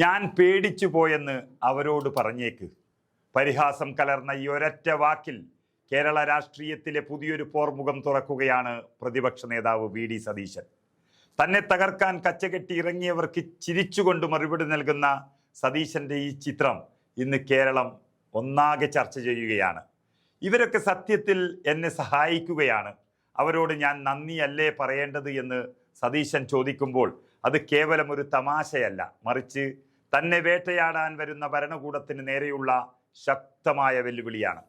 ഞാൻ പേടിച്ചു പോയെന്ന് അവരോട് പറഞ്ഞേക്ക്. പരിഹാസം കലർന്ന ഈ ഒരൊറ്റ വാക്കിൽ കേരള രാഷ്ട്രീയത്തിലെ പുതിയൊരു പോർമുഖം തുറക്കുകയാണ് പ്രതിപക്ഷ നേതാവ് വി ഡി സതീശൻ. തന്നെ തകർക്കാൻ കച്ചകെട്ടി ഇറങ്ങിയവർക്ക് ചിരിച്ചുകൊണ്ട് മറുപടി നൽകുന്ന സതീശന്റെ ഈ ചിത്രം ഇന്ന് കേരളം ഒന്നാകെ ചർച്ച ചെയ്യുകയാണ്. ഇവരൊക്കെ സത്യത്തിൽ എന്നെ സഹായിക്കുകയാണ്. അവരോട് ഞാൻ നന്ദിയല്ലേ പറയേണ്ടത് എന്ന് സതീശൻ ചോദിക്കുമ്പോൾ അത് കേവലം ഒരു തമാശയല്ല. മറിച്ച് തന്നെ വേട്ടയാടാൻ വരുന്ന ഭരണകൂടത്തിന് നേരെയുള്ള ശക്തമായ വെല്ലുവിളിയാണ്.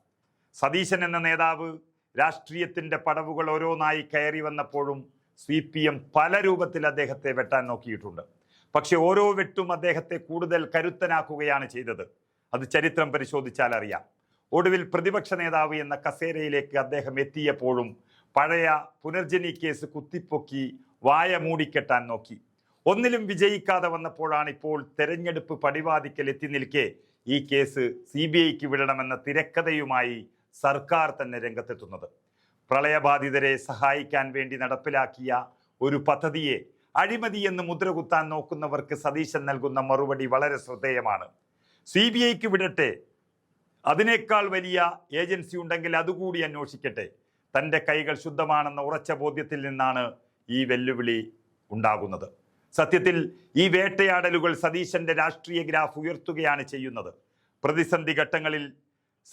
സതീശൻ എന്ന നേതാവ് രാഷ്ട്രീയത്തിന്റെ പടവുകൾ ഓരോന്നായി കയറി വന്നപ്പോഴും സി പി എം പല രൂപത്തിൽ അദ്ദേഹത്തെ വെട്ടാൻ നോക്കിയിട്ടുണ്ട്. പക്ഷെ ഓരോ വെട്ടും അദ്ദേഹത്തെ കൂടുതൽ കരുത്തനാക്കുകയാണ് ചെയ്തത്. അത് ചരിത്രം പരിശോധിച്ചാൽ അറിയാം. ഒടുവിൽ പ്രതിപക്ഷ നേതാവ് എന്ന കസേരയിലേക്ക് അദ്ദേഹം എത്തിയപ്പോഴും പഴയ പുനർജനി കേസ് കുത്തിപ്പൊക്കി വായ മൂടിക്കെട്ടാൻ നോക്കി. ഒന്നിലും വിജയിക്കാതെ വന്നപ്പോഴാണ് ഇപ്പോൾ തെരഞ്ഞെടുപ്പ് പടിവാതിക്കൽ എത്തി നിൽക്കെ ഈ കേസ് സി ബി ഐക്ക് വിടണമെന്ന തിരക്കഥയുമായി സർക്കാർ തന്നെ രംഗത്തെത്തുന്നത്. പ്രളയബാധിതരെ സഹായിക്കാൻ വേണ്ടി നടപ്പിലാക്കിയ ഒരു പദ്ധതിയെ അഴിമതി എന്ന് മുദ്രകുത്താൻ നോക്കുന്നവർക്ക് സതീശൻ നൽകുന്ന മറുപടി വളരെ ശ്രദ്ധേയമാണ്. സി ബി ഐക്ക് വിടട്ടെ. അതിനേക്കാൾ വലിയ ഏജൻസി ഉണ്ടെങ്കിൽ അതുകൂടി അന്വേഷിക്കട്ടെ. തന്റെ കൈകൾ ശുദ്ധമാണെന്ന ഉറച്ച ബോധ്യത്തിൽ നിന്നാണ് ഈ വെല്ലുവിളി ഉണ്ടാകുന്നത്. സത്യത്തിൽ ഈ വേട്ടയാടലുകൾ സതീശന്റെ രാഷ്ട്രീയ ഗ്രാഫ് ഉയർത്തുകയാണ് ചെയ്യുന്നത്. പ്രതിസന്ധി ഘട്ടങ്ങളിൽ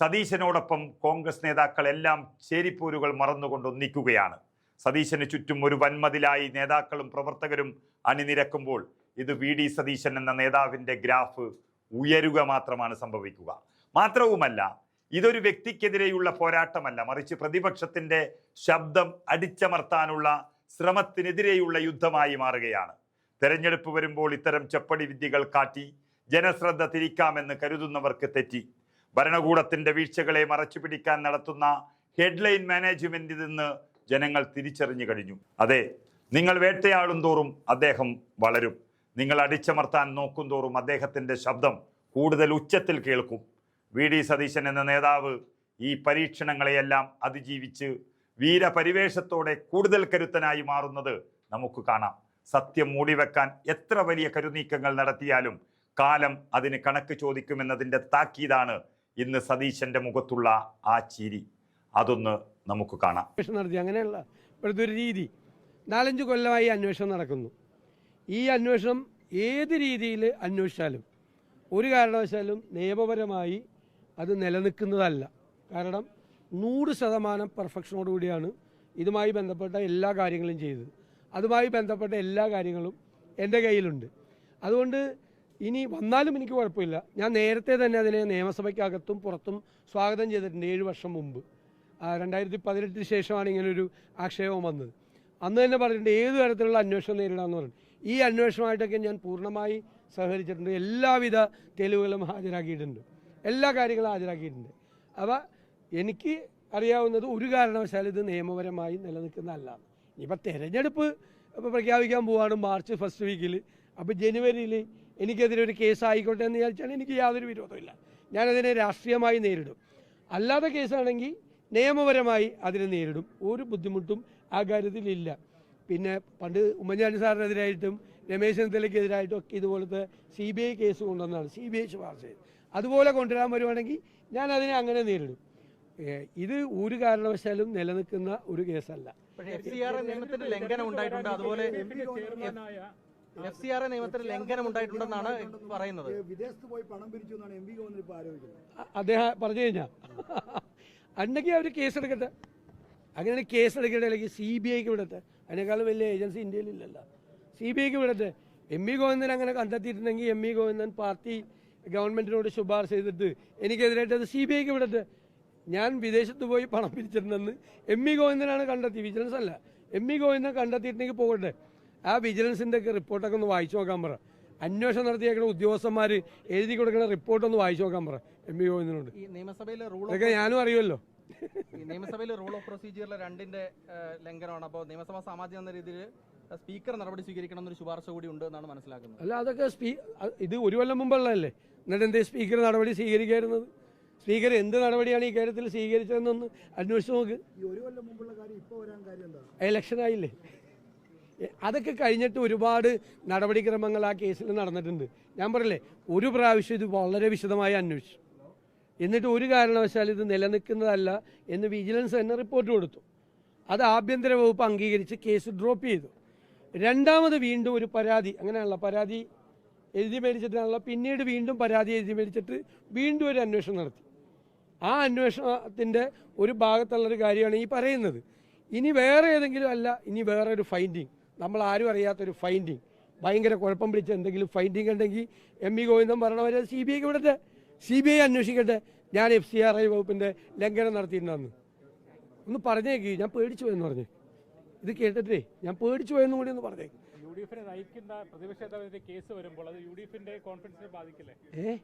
സതീശനോടൊപ്പം കോൺഗ്രസ് നേതാക്കൾ എല്ലാം ചേരിപ്പോരുകൾ മറന്നുകൊണ്ട് ഒന്നിക്കുകയാണ്. സതീശന് ചുറ്റും ഒരു വൻമതിലായി നേതാക്കളും പ്രവർത്തകരും അണിനിരക്കുമ്പോൾ ഇത് വി ഡി സതീശൻ എന്ന നേതാവിന്റെ ഗ്രാഫ് ഉയരുക മാത്രമാണ് സംഭവിക്കുക. മാത്രവുമല്ല ഇതൊരു വ്യക്തിക്കെതിരെയുള്ള പോരാട്ടമല്ല. മറിച്ച് പ്രതിപക്ഷത്തിന്റെ ശബ്ദം അടിച്ചമർത്താനുള്ള ശ്രമത്തിനെതിരെയുള്ള യുദ്ധമായി മാറുകയാണ്. തെരഞ്ഞെടുപ്പ് വരുമ്പോൾ ഇത്തരം ചെപ്പടി വിദ്യകൾ കാട്ടി ജനശ്രദ്ധ തിരിക്കാമെന്ന് കരുതുന്നവർക്ക് തെറ്റി. ഭരണകൂടത്തിന്റെ വീഴ്ചകളെ മറച്ചുപിടിക്കാൻ നടത്തുന്ന ഹെഡ്ലൈൻ മാനേജ്മെന്റിൽ നിന്ന് ജനങ്ങൾ തിരിച്ചറിഞ്ഞു കഴിഞ്ഞു. അതെ നിങ്ങൾ വേട്ടയാടും തോറും അദ്ദേഹം വളരും. നിങ്ങൾ അടിച്ചമർത്താൻ നോക്കും തോറും അദ്ദേഹത്തിന്റെ ശബ്ദം കൂടുതൽ ഉച്ചത്തിൽ കേൾക്കും. വി. ഡി. സതീശൻ എന്ന നേതാവ് ഈ പരീക്ഷണങ്ങളെയെല്ലാം അതിജീവിച്ച് വീരപരിവേഷത്തോടെ കൂടുതൽ കരുത്തനായി മാറുന്നത് നമുക്ക് കാണാം. സത്യം മൂടിവെക്കാൻ എത്ര വലിയ കരുനീക്കങ്ങൾ നടത്തിയാലും കാലം അതിന് കണക്ക് ചോദിക്കുമെന്നതിന്റെ താക്കീതാണ് ഇന്ന് സതീശന്റെ മുഖത്തുള്ള ആ ചിരി. അതൊന്ന് നമുക്ക് കാണാം. നടത്തി. അങ്ങനെയുള്ള ഒരു രീതി. നാലഞ്ച് കൊല്ലമായി അന്വേഷണം നടക്കുന്നു. ഈ അന്വേഷണം ഏത് രീതിയിൽ അന്വേഷിച്ചാലും ഒരു കാരണവശാലും നിയമപരമായി അത് നിലനിൽക്കുന്നതല്ല. കാരണം നൂറ് ശതമാനം പെർഫെക്ഷനോടുകൂടിയാണ് ഇതുമായി ബന്ധപ്പെട്ട എല്ലാ കാര്യങ്ങളും ചെയ്തത്. അതുമായി ബന്ധപ്പെട്ട എല്ലാ കാര്യങ്ങളും എന്റെ കയ്യിലുണ്ട്. അതുകൊണ്ട് ഇനി വന്നാലും എനിക്ക് കുഴപ്പമില്ല. ഞാൻ നേരത്തെ തന്നെ അതിനെ നിയമസഭയ്ക്കകത്തും പുറത്തും സ്വാഗതം ചെയ്തിട്ടുണ്ട് ഏഴ് വർഷം മുമ്പ്. രണ്ടായിരത്തി പതിനെട്ടിന് ശേഷമാണ് ഇങ്ങനൊരു ആക്ഷേപം വന്നത്. അന്ന് തന്നെ പറഞ്ഞിട്ടുണ്ട് ഏത് തരത്തിലുള്ള അന്വേഷണം നേരിടാമെന്ന് പറഞ്ഞു ഈ അന്വേഷണമായിട്ടൊക്കെ ഞാൻ പൂർണമായി സഹകരിച്ചിട്ടുണ്ട്. എല്ലാവിധ തെളിവുകളും ഹാജരാക്കിയിട്ടുണ്ട്. എല്ലാ കാര്യങ്ങളും ഹാജരാക്കിയിട്ടുണ്ട്. അപ്പോൾ എനിക്ക് അറിയാവുന്നത് ഒരു കാരണവശാലും ഇത് നിയമപരമായി നിലനിൽക്കുന്നതല്ല. ഇനിയിപ്പോൾ തെരഞ്ഞെടുപ്പ് പ്രഖ്യാപിക്കാൻ പോവാണ് മാർച്ച് ഫസ്റ്റ് വീക്കിൽ അപ്പോൾ ജനുവരിയിൽ എനിക്കെതിരെ ഒരു കേസ് ആയിക്കോട്ടെ എന്ന് വിചാരിച്ചാൽ എനിക്ക് യാതൊരു വിരോധമില്ല ഞാനതിനെ രാഷ്ട്രീയമായി നേരിടും. അല്ലാത്ത കേസാണെങ്കിൽ നിയമപരമായി അതിനെ നേരിടും. ഒരു ബുദ്ധിമുട്ടും ആ കാര്യത്തിലില്ല പിന്നെ പണ്ട് ഉമ്മൻചാണ്ടി സാറിനെതിരായിട്ടും രമേശ് ചെന്നിത്തലയ്ക്കെതിരായിട്ടും ഒക്കെ ഇതുപോലത്തെ സി ബി ഐ കേസ് കൊണ്ടുവന്നതാണ്. സി ബി ഐ ശുപാർശ അതുപോലെ കൊണ്ടുവരാൻ വരുവാണെങ്കിൽ ഞാൻ അതിനെ അങ്ങനെ നേരിടും. ഇത് ഒരു കാരണവശാലും നിലനിൽക്കുന്ന ഒരു കേസല്ല. നിയമത്തിന്റെ ലംഘനം ഉണ്ടായിട്ടുണ്ട്. അതുപോലെ എഫ് സി ആർ നിയമത്തിന് ലംഘനം ഉണ്ടായിട്ടുണ്ടെന്നാണ് പറയുന്നത്. വിദേശത്ത് പോയി പണം പിരിച്ചു എന്നാണ് എം വി ആരോപിക്കുന്നത്. അദ്ദേഹം പറഞ്ഞു കഴിഞ്ഞാൽ അന്നെങ്കിൽ അവർ കേസെടുക്കട്ടെ. അങ്ങനെ കേസെടുക്കട്ടെ അല്ലെങ്കിൽ സി ബി ഐക്ക് വിടട്ടെ. അതിനേക്കാളും വലിയ ഏജൻസി ഇന്ത്യയിലില്ലല്ലോ സി ബി ഐക്ക് വിടട്ടെ. എം വി ഗോവിന്ദൻ അങ്ങനെ കണ്ടെത്തിയിട്ടുണ്ടെങ്കിൽ എം വി ഗോവിന്ദൻ പാർട്ടി ഗവൺമെന്റിനോട് ശുപാർശ ചെയ്തിട്ട് എനിക്കെതിരായിട്ട് അത് സി ബി ഐക്ക് വിടട്ടെ. ഞാൻ വിദേശത്ത് പോയി പണം പിരിച്ചിട്ടുണ്ടെന്ന് എം ഇ ഗോവിന്ദനാണ് കണ്ടെത്തി വിജിലൻസ് അല്ല. എം ഇ ഗോവിന്ദൻ കണ്ടെത്തിയിട്ടുണ്ടെങ്കിൽ പോകട്ടെ. ആ വിജിലൻസിന്റെ ഒക്കെ റിപ്പോർട്ടൊക്കെ ഒന്ന് വായിച്ചു നോക്കാൻ പറ. അന്വേഷണം നടത്തിയേക്കുന്ന ഉദ്യോഗസ്ഥന്മാർ എഴുതി കൊടുക്കുന്ന റിപ്പോർട്ട് ഒന്ന് വായിച്ചു നോക്കാൻ പറ. എം ഇ ഗോവിന്ദനോട്. നിയമസഭയിലെ റൂൾ ഇതൊക്കെ ഞാനും അറിയുമല്ലോ. നിയമസഭയിലെ റൂൾ ഓഫ് പ്രൊസീജിയറിലെ രണ്ടിന്റെ ലംഘനമാണ്. അപ്പോൾ നിയമസഭാ സാമാജിക എന്ന രീതിയിൽ സ്പീക്കർ നടപടി സ്വീകരിക്കണം എന്നൊരു ശുപാർശ കൂടി ഉണ്ട് എന്നാണ് മനസ്സിലാക്കുന്നത്. അല്ല അതൊക്കെ ഇത് ഒരു കൊല്ലം മുമ്പുള്ളതല്ലേ? എന്നിട്ട് എന്തേ സ്പീക്കർ നടപടി സ്വീകരിക്കായിരുന്നത്? സ്പീക്കർ എന്ത് നടപടിയാണ് ഈ കാര്യത്തിൽ സ്വീകരിച്ചതെന്നൊന്ന് അന്വേഷിച്ച് നോക്ക്. ഇലക്ഷൻ ആയില്ലേ? അതൊക്കെ കഴിഞ്ഞിട്ട് ഒരുപാട് നടപടിക്രമങ്ങൾ ആ കേസിൽ നടന്നിട്ടുണ്ട്. ഞാൻ പറയില്ലേ ഒരു പ്രാവശ്യം ഇത് വളരെ വിശദമായി അന്വേഷിച്ചു. എന്നിട്ട് ഒരു കാരണവശാൽ ഇത് നിലനിൽക്കുന്നതല്ല എന്ന് വിജിലൻസ് തന്നെ റിപ്പോർട്ട് കൊടുത്തു. അത് ആഭ്യന്തര വകുപ്പ് അംഗീകരിച്ച് കേസ് ഡ്രോപ്പ് ചെയ്തു. രണ്ടാമത് വീണ്ടും ഒരു പരാതി അങ്ങനെയാണല്ലോ പരാതി എഴുതി മേടിച്ചിട്ടാണല്ലോ പിന്നീട് വീണ്ടും പരാതി എഴുതി മേടിച്ചിട്ട് വീണ്ടും ഒരു അന്വേഷണം നടത്തി. ആ അന്വേഷണത്തിന്റെ ഒരു ഭാഗത്തുള്ളൊരു കാര്യമാണ് ഈ പറയുന്നത്. ഇനി വേറെ ഏതെങ്കിലും അല്ല ഇനി വേറെ ഒരു ഫൈൻഡിങ് നമ്മൾ ആരും അറിയാത്തൊരു ഫൈൻഡിങ് ഭയങ്കര കുഴപ്പം പിടിച്ച എന്തെങ്കിലും ഫൈൻഡിങ് ഉണ്ടെങ്കിൽ എം ഇ ഗോവിന്ദൻ പറഞ്ഞവരെ സി ബി ഐക്ക് വിടട്ടെ. സി ബി ഐ അന്വേഷിക്കട്ടെ. ഞാൻ എഫ് സി ആർ ഐ വകുപ്പിന്റെ ലംഘനം നടത്തിയിട്ടുണ്ടെന്ന് ഒന്ന് പറഞ്ഞേക്ക്. ഞാൻ പേടിച്ചു പോയെന്ന് പറഞ്ഞു. ഇത് കേട്ടിട്ടേ ഞാൻ പേടിച്ചു പോയെന്നും കൂടി ഒന്ന് പറഞ്ഞേക്ക്. യു ഡി എഫിനെ നയിക്കുന്ന പ്രതിപക്ഷ കേസ് വരുമ്പോൾ അത് യു ഡി എഫിന്റെ കോൺഫിഡൻസിനെ ബാധിക്കില്ലേ? ഏ?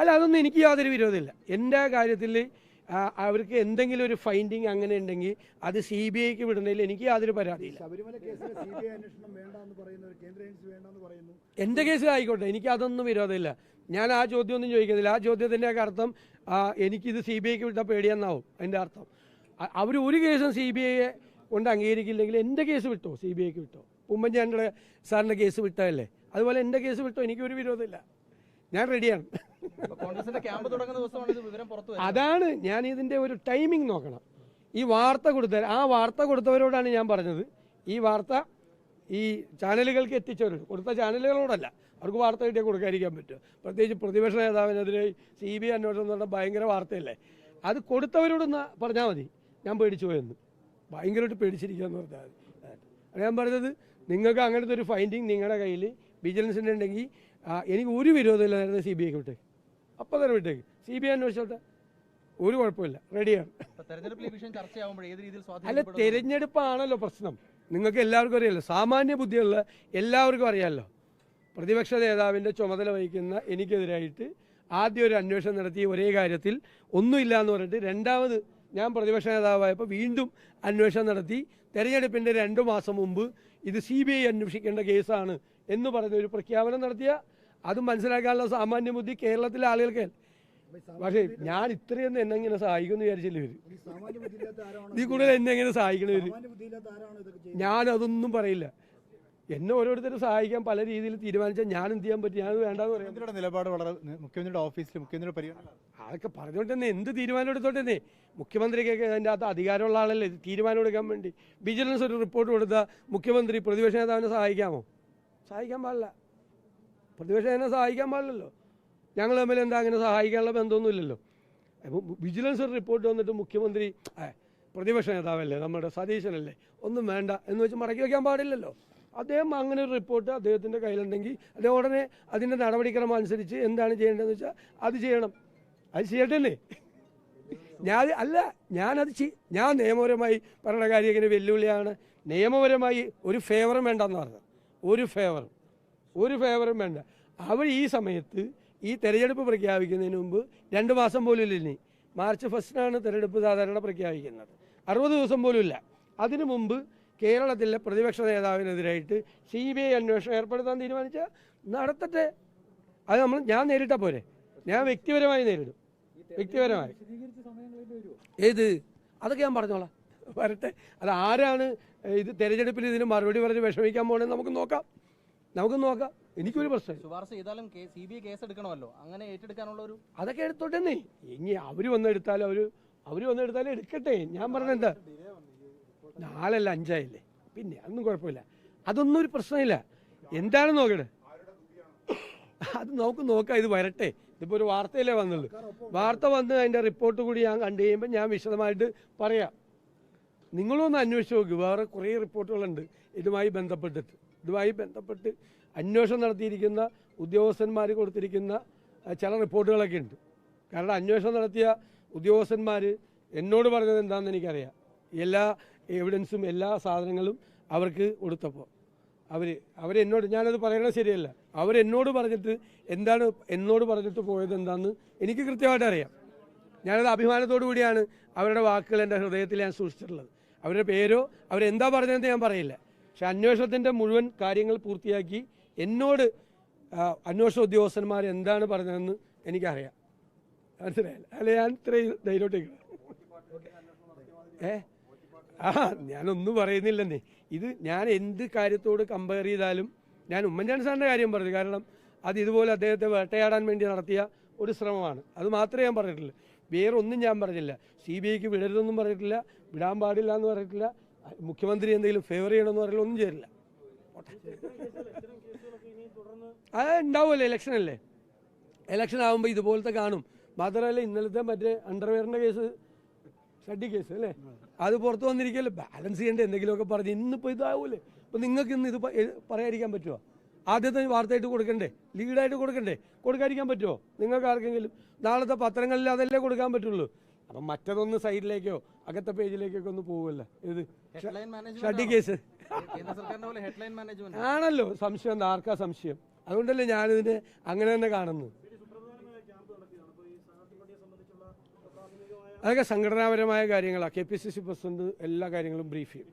അല്ല അതൊന്നും എനിക്ക് യാതൊരു വിരോധമില്ല. എന്റെ കാര്യത്തിൽ അവർക്ക് എന്തെങ്കിലും ഒരു ഫൈൻഡിങ് അങ്ങനെ ഉണ്ടെങ്കിൽ അത് സി ബി ഐക്ക് വിടുന്നതിൽ എനിക്ക് യാതൊരു പരാതിയില്ല. കേസിൽ എന്റെ കേസ് ആയിക്കോട്ടെ എനിക്ക് അതൊന്നും വിരോധമില്ല. ഞാൻ ആ ചോദ്യമൊന്നും ചോദിക്കുന്നില്ല ആ ചോദ്യത്തിന്റെ ഒക്കെ അർത്ഥം എനിക്കിത് സി ബി ഐക്ക് വിട്ടാൽ പേടിയെന്നാവും അതിന്റെ അർത്ഥം. അവർ ഒരു കേസും സി ബി ഐയെ കൊണ്ട് അംഗീകരിക്കില്ലെങ്കിൽ എന്റെ കേസ് വിട്ടോ? സി ബി ഐക്ക് വിട്ടോ? ഉമ്മൻചാണ്ടിയുടെ സാറിന്റെ കേസ് വിട്ടതല്ലേ? അതുപോലെ എന്റെ കേസ് വിട്ടോ? എനിക്കൊരു വിരോധമില്ല. ഞാൻ റെഡിയാണ് ക്യാമ്പ് വിവരം പുറത്തു അതാണ് ഞാൻ ഇതിന്റെ ഒരു ടൈമിംഗ് നോക്കണം. ഈ വാർത്ത കൊടുത്ത ആ വാർത്ത കൊടുത്തവരോടാണ് ഞാൻ പറഞ്ഞത്. ഈ വാർത്ത ഈ ചാനലുകൾക്ക് എത്തിച്ചവരോട് കൊടുത്ത ചാനലുകളോടല്ല അവർക്ക് വാർത്ത കിട്ടിയാൽ കൊടുക്കാതിരിക്കാൻ പറ്റും. പ്രത്യേകിച്ച് പ്രതിപക്ഷ നേതാവിനെതിരെ സി ബി ഐ അന്വേഷണം എന്ന് പറഞ്ഞാൽ ഭയങ്കര വാർത്തയല്ലേ? അത് കൊടുത്തവരോട് പറഞ്ഞാൽ മതി. ഞാൻ പേടിച്ചു പോയെന്ന്. ഭയങ്കരമായിട്ട് പേടിച്ചിരിക്കുകയെന്ന് പറഞ്ഞാൽ മതി. ഞാൻ പറഞ്ഞത് നിങ്ങൾക്ക് അങ്ങനത്തെ ഒരു ഫൈൻഡിങ് നിങ്ങളുടെ കയ്യിൽ വിജിലൻസിന്റെ ഉണ്ടെങ്കിൽ എനിക്ക് ഒരു വിരോധമില്ലായിരുന്നു സി ബി ഐക്ക് വിട്ടേക്ക് അപ്പം തന്നെ വിട്ടേക്ക്. സി ബി ഐ അന്വേഷിച്ചോട്ടെ. ഒരു കുഴപ്പമില്ല. റെഡിയാണ്. അല്ല തെരഞ്ഞെടുപ്പാണല്ലോ പ്രശ്നം. നിങ്ങൾക്ക് എല്ലാവർക്കും അറിയാമല്ലോ സാമാന്യ ബുദ്ധിയുള്ള എല്ലാവർക്കും അറിയാമല്ലോ പ്രതിപക്ഷ നേതാവിന്റെ ചുമതല വഹിക്കുന്ന എനിക്കെതിരായിട്ട് ആദ്യം ഒരു അന്വേഷണം നടത്തി ഒരേ കാര്യത്തിൽ ഒന്നുമില്ല എന്ന് പറഞ്ഞിട്ട് രണ്ടാമത് ഞാൻ പ്രതിപക്ഷ നേതാവായപ്പോൾ വീണ്ടും അന്വേഷണം നടത്തി. തെരഞ്ഞെടുപ്പിന്റെ രണ്ടു മാസം മുമ്പ് ഇത് സി ബി ഐ അന്വേഷിക്കേണ്ട കേസാണ് എന്ന് പറഞ്ഞ ഒരു പ്രഖ്യാപനം നടത്തിയ അത് മനസ്സിലാക്കാനുള്ള സാമാന്യ ബുദ്ധി കേരളത്തിലെ ആളുകൾക്ക്. പക്ഷേ ഞാൻ ഇത്രയൊന്നും എന്നെ ഇങ്ങനെ സഹായിക്കുമെന്ന് വിചാരിച്ചില്ല ഇവർ. ഇതിൽ കൂടുതൽ എന്നെ എങ്ങനെ സഹായിക്കണ ഇവർ. സാമാന്യ ബുദ്ധിയില്ലാത്ത ഇതൊക്കെ ഞാൻ അതൊന്നും പറയില്ല. എന്നെ ഓരോരുത്തരും സഹായിക്കാൻ പല രീതിയിൽ തീരുമാനിച്ചാൽ ഞാൻ എന്ത് ചെയ്യാൻ പറ്റും? ഞാൻ വേണ്ടെന്ന് പറയാം. നിലപാട് വളരെ മുഖ്യമന്ത്രിയുടെ ഓഫീസിൽ മുഖ്യമന്ത്രിയുടെ പരിഗണന. അതൊക്കെ പറഞ്ഞോട്ട് തന്നെ എന്ത് തീരുമാനം എടുത്തോട്ടെ മുഖ്യമന്ത്രിക്കൊക്കെ അതിന്റെ അകത്ത് അധികാരമുള്ള ആളല്ലേ? തീരുമാനം എടുക്കാൻ വേണ്ടി. വിജിലൻസ് ഒരു റിപ്പോർട്ട് കൊടുത്താൽ മുഖ്യമന്ത്രി പ്രതിപക്ഷ നേതാവിനെ സഹായിക്കാമോ? സഹായിക്കാൻ പാടില്ല. പ്രതിപക്ഷ എന്നെ സഹായിക്കാൻ പാടില്ലല്ലോ. ഞങ്ങൾ തമ്മിൽ എന്താ അങ്ങനെ സഹായിക്കാനുള്ള ബന്ധമൊന്നുമില്ലല്ലോ. അപ്പോൾ വിജിലൻസ് ഒരു റിപ്പോർട്ട് വന്നിട്ട് മുഖ്യമന്ത്രി പ്രതിപക്ഷ നേതാവല്ലേ നമ്മുടെ സതീശനല്ലേ ഒന്നും വേണ്ട എന്ന് വെച്ച് മടക്കി വയ്ക്കാൻ പാടില്ലല്ലോ. അദ്ദേഹം അങ്ങനെ ഒരു റിപ്പോർട്ട് അദ്ദേഹത്തിന്റെ കയ്യിലുണ്ടെങ്കിൽ അദ്ദേഹം ഉടനെ അതിന്റെ നടപടിക്രമം അനുസരിച്ച് എന്താണ് ചെയ്യേണ്ടതെന്ന് വെച്ചാൽ അത് ചെയ്യണം. അത് ചെയ്യട്ടല്ലേ ഞാൻ അല്ല ഞാനത് ചെയ് ഞാൻ നിയമപരമായി പറയുന്ന കാര്യം ഇങ്ങനെ വെല്ലുവിളിയാണ്. നിയമപരമായി ഒരു ഫേവറും വേണ്ടെന്ന് പറഞ്ഞത്. ഒരു ഫേവറും ഒരു ഫേവറും വേണ്ട. അവർ ഈ സമയത്ത് ഈ തെരഞ്ഞെടുപ്പ് പ്രഖ്യാപിക്കുന്നതിന് മുമ്പ് രണ്ട് മാസം പോലും ഇല്ല ഇനി. മാർച്ച് ഫസ്റ്റിനാണ് തെരഞ്ഞെടുപ്പ് സാധാരണ പ്രഖ്യാപിക്കുന്നത്. അറുപത് ദിവസം പോലും ഇല്ല. അതിനു മുമ്പ് കേരളത്തിലെ പ്രതിപക്ഷ നേതാവിനെതിരായിട്ട് സി ബി ഐ അന്വേഷണം ഏർപ്പെടുത്താൻ തീരുമാനിച്ചാൽ നടത്തട്ടെ. അത് നമ്മൾ ഞാൻ നേരിട്ട പോരെ. ഞാൻ വ്യക്തിപരമായി നേരിടും. വ്യക്തിപരമായി. ഏത്? അതൊക്കെ ഞാൻ പറഞ്ഞോളാം. വരട്ടെ. അത് ആരാണ് ഇത് തെരഞ്ഞെടുപ്പിൽ ഇതിന് മറുപടി പറഞ്ഞ് വിഷമിക്കാൻ പോകണമെന്ന് നമുക്ക് നോക്കാം. നമുക്ക് നോക്കാം. എനിക്കൊരു പ്രശ്നം ശുപാർശ ചെയ്താലും സി ബി ഐ കേസ് എടുക്കണമല്ലോ അങ്ങനെ ഏറ്റെടുക്കാനുള്ള ഒരു അതൊക്കെ എടുത്തോട്ടെന്നേ. ഇനി അവർ വന്നെടുത്താലും അവർ അവർ വന്നെടുത്താലും എടുക്കട്ടെ. ഞാൻ പറഞ്ഞെന്താ നാലല്ല അഞ്ചായില്ലേ? പിന്നെ അതൊന്നും കുഴപ്പമില്ല. അതൊന്നും ഒരു പ്രശ്നമില്ല. എന്താണ് നോക്കട്ടെ അത് നമുക്ക് നോക്കാം. ഇത് വരട്ടെ. ഇതിപ്പോൾ ഒരു വാർത്തയല്ലേ വന്നുള്ളൂ. വാർത്ത വന്ന് അതിന്റെ റിപ്പോർട്ട് കൂടി ഞാൻ കണ്ടു കഴിയുമ്പോൾ ഞാൻ വിശദമായിട്ട് പറയാം. നിങ്ങളൊന്ന് അന്വേഷിച്ച് നോക്ക്. വേറെ കുറേ റിപ്പോർട്ടുകളുണ്ട്. ഇതുമായി ബന്ധപ്പെട്ടിട്ട്. ഇതുമായി ബന്ധപ്പെട്ട് അന്വേഷണം നടത്തിയിരിക്കുന്ന ഉദ്യോഗസ്ഥന്മാർ കൊടുത്തിരിക്കുന്ന ചില റിപ്പോർട്ടുകളൊക്കെ ഉണ്ട്. കാരണം അന്വേഷണം നടത്തിയ ഉദ്യോഗസ്ഥന്മാർ എന്നോട് പറഞ്ഞത് എന്താണെന്ന് എനിക്കറിയാം. എല്ലാ എവിഡൻസും എല്ലാ സാധനങ്ങളും അവർക്ക് കൊടുത്തപ്പോൾ അവർ അവരെന്നോട് ഞാനത് പറയണത് ശരിയല്ല. അവരെന്നോട് പറഞ്ഞിട്ട് എന്താണ് എന്നോട് പറഞ്ഞിട്ട് പോയത് എന്താണെന്ന് എനിക്ക് കൃത്യമായിട്ട് അറിയാം. ഞാനത് അഭിമാനത്തോടു കൂടിയാണ് അവരുടെ വാക്കുകൾ എന്റെ ഹൃദയത്തിൽ ഞാൻ സൂക്ഷിച്ചിട്ടുള്ളത്. അവരുടെ പേരോ അവരെന്താ പറഞ്ഞതെന്ന് ഞാൻ പറയില്ല. പക്ഷെ അന്വേഷണത്തിന്റെ മുഴുവൻ കാര്യങ്ങൾ പൂർത്തിയാക്കി എന്നോട് അന്വേഷണ ഉദ്യോഗസ്ഥന്മാർ എന്താണ് പറഞ്ഞതെന്ന് എനിക്കറിയാം. മനസ്സിലായില്ല? അല്ല? ഞാൻ ഇത്രയും ധൈര്യോട്ടേക്ക് ഏ? ആ ഞാനൊന്നും പറയുന്നില്ലെന്നേ. ഇത് ഞാൻ എന്ത് കാര്യത്തോട് കമ്പയർ ചെയ്താലും ഞാൻ ഉമ്മൻചാണ്ടി സാറിന്റെ കാര്യം പറഞ്ഞു. കാരണം അത് ഇതുപോലെ അദ്ദേഹത്തെ വേട്ടയാടാൻ വേണ്ടി നടത്തിയ ഒരു ശ്രമമാണ്. അത് മാത്രമേ ഞാൻ പറഞ്ഞിട്ടുള്ളൂ. വേറൊന്നും ഞാൻ പറഞ്ഞില്ല. സി ബി ഐക്ക് വിടരുതെന്നും പറഞ്ഞിട്ടില്ല. വിടാൻ പാടില്ല എന്ന് പറഞ്ഞിട്ടില്ല. മുഖ്യമന്ത്രി എന്തെങ്കിലും ഫേവർ ചെയ്യണമെന്ന് പറഞ്ഞാൽ ഒന്നും ചേരില്ല അത് ഇലക്ഷൻ അല്ലേ? ഇലക്ഷൻ ആകുമ്പോൾ ഇതുപോലത്തെ കാണും. മാത്രമല്ല ഇന്നലത്തെ മറ്റേ അണ്ടർവെയറിന്റെ കേസ് ഷഡി കേസ് അല്ലേ? അത് പുറത്ത് വന്നിരിക്കല്ലേ ബാലൻസ് ചെയ്യേണ്ട എന്തെങ്കിലുമൊക്കെ പറഞ്ഞ് ഇന്നിപ്പോ ഇതാവൂലേ? അപ്പോൾ നിങ്ങൾക്ക് ഇന്ന് ഇത് പറയാതിരിക്കാൻ പറ്റുമോ ആദ്യത്തെ വാർത്തയായിട്ട് കൊടുക്കണ്ടേ? ലീഡായിട്ട് കൊടുക്കണ്ടേ? കൊടുക്കാതിരിക്കാൻ പറ്റുമോ നിങ്ങൾക്ക് ആർക്കെങ്കിലും നാളത്തെ പത്രങ്ങളിൽ അതല്ലേ കൊടുക്കാൻ പറ്റുള്ളൂ? അപ്പം മറ്റതൊന്ന് സൈഡിലേക്കോ അകത്തെ പേജിലേക്കൊക്കെ ഒന്ന് പോവുമല്ലോ. ഇത് കേസ്. ആണല്ലോ സംശയം എന്താ? ആർക്കാ സംശയം? അതുകൊണ്ടല്ലേ ഞാനിതിനെ അങ്ങനെ തന്നെ കാണുന്നു അതൊക്കെ സംഘടനാപരമായ കാര്യങ്ങളാണ് K P C C president എല്ലാ കാര്യങ്ങളും ബ്രീഫ് ചെയ്യും.